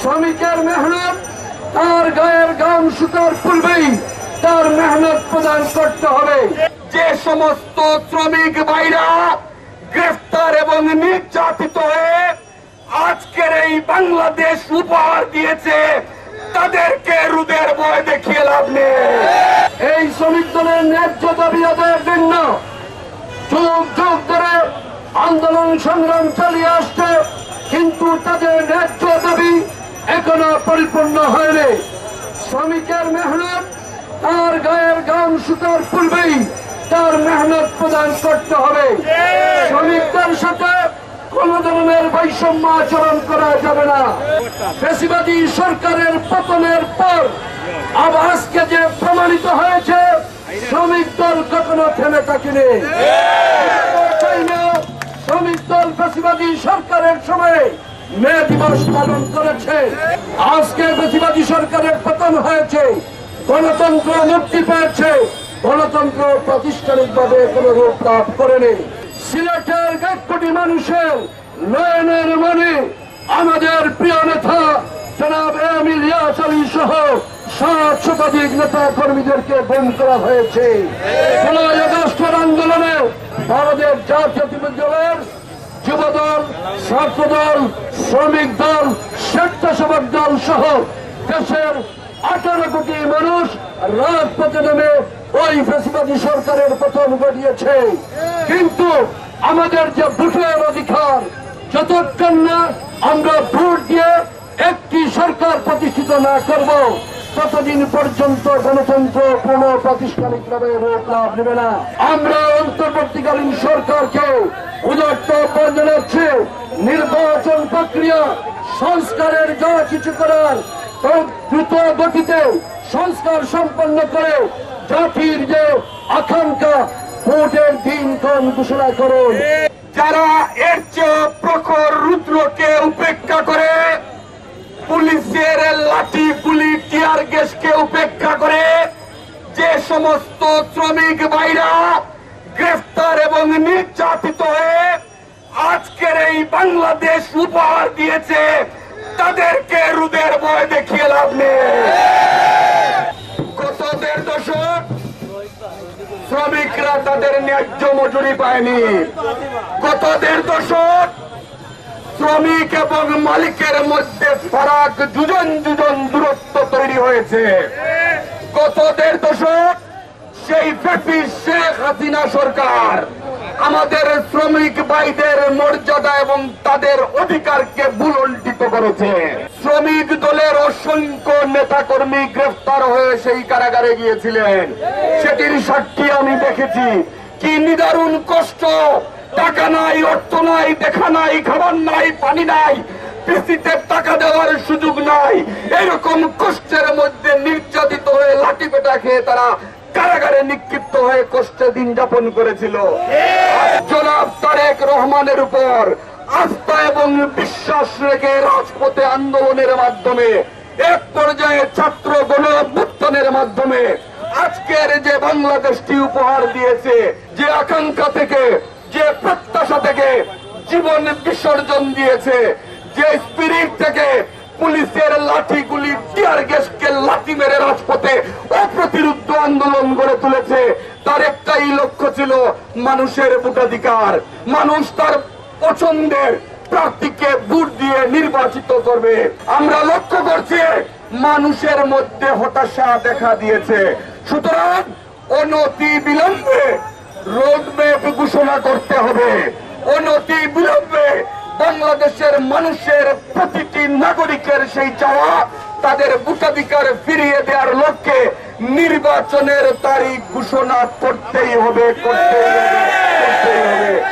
শ্রমিকের মেহনত, তার গায়ের গাম শুকার পূর্বেই তার মেহনত প্রদান করতে হবে। যে সমস্ত শ্রমিক ভাইরা গ্রেফতার এবং নির্যাতিত হয়ে আজকের এই বাংলাদেশ উপহার দিয়েছে, তাদেরকে রুদের বয় দেখিয়ে লাভ এই শ্রমিক দলের ন্যায্য দাবি আদায়ের জন্য যুগ যুগ ধরে আন্দোলন সংগ্রাম চালিয়ে আসছে, কিন্তু তাদের ন্যায্য দাবি এখনও পরিপূর্ণ হয়নি। শ্রমিকের মেহনত, তার গায়ের গাম শুকার পূর্বেই তার মেহনত প্রদান করতে হবে। শ্রমিকদের সাথে কোন ধরনের বৈষম্য আচরণ করা যাবে না। ফেসিবাদী সরকারের পতনের পর আবার আজকে যে প্রমাণিত হয়েছে, শ্রমিক দল কখনো থেমে থাকেনি। শ্রমিক দল ফেসিবাদী সরকারের সময়ে মে দিবস পালন করেছে। আজকে ফেসিবাদী সরকারের পতন হয়েছে। গণতন্ত্র মুক্তি পেয়েছে। গণতন্ত্র প্রাতিষ্ঠানিকভাবে কোনো রূপ লাভ করেনি। সিলেটের এক কোটি মানুষের নয়নের মনে আমাদের প্রিয় নেতা জনাব এমিল ইয়াস আলী সহ সাত শতাধিক নেতা কর্মীদেরকে গুম করা হয়েছে। আন্দোলনে ভারতের জাতীয় দলের যুবদল, ছাত্রদল, শ্রমিক দল, স্বেচ্ছাসেবক দল সহ দেশের আঠারো কোটি মানুষ রাজপথে নেমে ওই ফেসিবাদী সরকারের পতন ঘটিয়েছে। কিন্তু আমাদের যে ভোটের অধিকার, যতক্ষণ না আমরা ভোট দিয়ে একটি সরকার প্রতিষ্ঠিত না করব, ততদিন পর্যন্ত গণতন্ত্র কোন প্রাতিষ্ঠানিকভাবে রূপ লাভ নেবে না। আমরা অন্তর্বর্তীকালীন সরকারকে উদার্ত আহ্বান নির্বাচন প্রক্রিয়া, সংস্কারের যা কিছু করার দ্রুত গতিতে সংস্কার সম্পন্ন করে জাতির যে আকাঙ্ক্ষা, ভোটের দিনক্ষণ ঘোষণা করুন। যারা এর চেয়ে প্রখর রুদ্রকে উপেক্ষা করে, পুলিশের লাঠি, গুলি, টিয়ার গ্যাসকে উপেক্ষা করে, যে সমস্ত শ্রমিক ভাইরা গ্রেফতার এবং নির্যাতিত হয়ে আজকের এই বাংলাদেশ উপহার দিয়েছে, তাদেরকে রুদের বয় দেখিয়ে লাভ নেই। দশক শ্রমিকরা তাদের ন্যায্য মজুরি পায়নি। গত দেড় দশক শ্রমিক এবং মালিকের মধ্যে ফারাক দুজন দুজন দূরত্ব তৈরি হয়েছে। গত দেড় দশক সেই ব্যাপী শেখ হাসিনা সরকার। আমাদের শ্রমিক ভাইদের মর্যাদা এবং তাদের অধিকারকে বুলন্ডিত করেছে। শ্রমিক দলের অসংখ্য নেতা কর্মী গ্রেফতার হয়ে সেই কারাগারে গিয়েছিলেন। সেটির সাক্ষী আমি দেখেছি। কি নিদারুণ কষ্ট! টাকা নাই, অর্থ নাই, দেখা নাই, খাবার নাই, পানি নাই কিস্তিতে টাকা দেওয়ার সুযোগ নাই। এরকম কষ্টের মধ্যে নির্যাতিত হয়ে লাঠি পেটা খেয়ে তারা কারাগারে নিক্ষিপ্ত হয়ে কষ্টে দিন যাপন করেছিল। জনাব তারেক রহমানের উপর আস্থা এবং বিশ্বাস রেখে রাজপথে আন্দোলনের মাধ্যমে, এক পর্যায়ে ছাত্র গণ মাধ্যমে আজকের যে বাংলাদেশটি উপহার দিয়েছে, যে আকাঙ্ক্ষা থেকে, যে প্রত্যাশা থেকে জীবন বিসর্জন দিয়েছে, যে স্পিরিট থেকে পুলিশের লাঠি গুলি টিয়ার গ্যাসকে লাঠি মেরে রাজপথে অপ্রতিরুদ্ধ আন্দোলন গড়ে তুলেছে। তার একটাই লক্ষ্য ছিল মানুষের ভোটাধিকার। মানুষ তার পছন্দের প্রার্থীকে ভোট দিয়ে নির্বাচিত করবে। আমরা লক্ষ্য করছি, মানুষের মধ্যে হতাশা দেখা দিয়েছে। সুতরাং অনতি বিলম্বে রোডম্যাপ ঘোষণা করতে হবে। অনতি বিলম্বে বাংলাদেশের মানুষের প্রতিটি নাগরিকের সেই চাওয়া তাদের ভোটাধিকার ফিরিয়ে দেওয়ার লক্ষ্যে নির্বাচনের তারিখ ঘোষণা করতেই হবে করতেই হবে করতেই হবে।